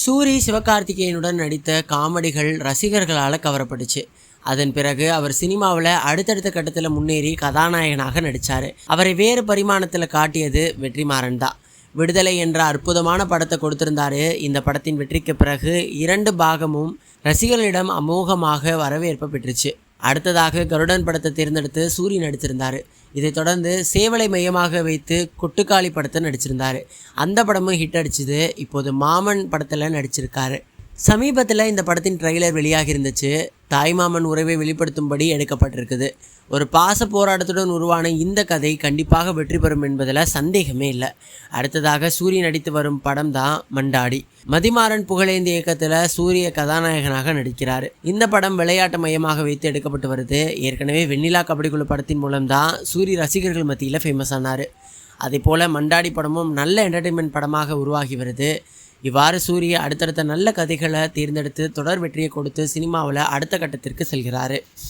சூரி சிவகார்த்திகேயனுடன் நடித்த காமெடிகள் ரசிகர்களால் கவரப்பட்டுச்சு. அதன் பிறகு அவர் சினிமாவில் அடுத்தடுத்த கட்டத்தில் முன்னேறி கதாநாயகனாக நடித்தார் அவரை வேறு பரிமாணத்தில் காட்டியது வெற்றிமாறன் தான். விடுதலை என்ற அற்புதமான படத்தை கொடுத்திருந்தாரு. இந்த படத்தின் வெற்றிக்கு பிறகு இரண்டு பாகமும் ரசிகர்களிடம் அமோகமாக வரவேற்பு பெற்றுச்சு. அடுத்ததாக கருடன் படத்தை தேர்ந்தெடுத்து சூரி நடிச்சிருந்தார் இதை தொடர்ந்து சேவலை மையமாக வைத்து கொட்டுக்காளி படத்தை நடிச்சிருந்தார். அந்த படமும் ஹிட் அடிச்சுது. இப்போது மாமன் படத்தில் நடிச்சிருக்காரு. சமீபத்தில் இந்த படத்தின் ட்ரெய்லர் வெளியாகி இருந்துச்சு. தாய்மாமன் உறவை வெளிப்படுத்தும்படி எடுக்கப்பட்டிருக்குது. ஒரு பாச போராட்டத்துடன் உருவான இந்த கதை கண்டிப்பாக வெற்றி பெறும் என்பதில் சந்தேகமே இல்லை. அடுத்ததாக சூரிய நடித்து வரும் படம் தான் மண்டாடி. மதிமாறன் புகழேந்தி இயக்கத்தில் சூரிய கதாநாயகனாக நடிக்கிறார். இந்த படம் விளையாட்டு மையமாக வைத்து எடுக்கப்பட்டு வருது. ஏற்கனவே வெண்ணிலா கபடி குழு படத்தின் மூலம் தான் சூரிய ரசிகர்கள் மத்தியில் ஃபேமஸ் ஆனார். அதே போல் மண்டாடி படமும் நல்ல என்டர்டெயின்மெண்ட் படமாக உருவாகி வருது. இவ்வாறு சூரிய அடுத்தடுத்த நல்ல கதைகளை தேர்ந்தெடுத்து தொடர் வெற்றியை கொடுத்து சினிமாவில் அடுத்த கட்டத்திற்கு செல்கிறாரு.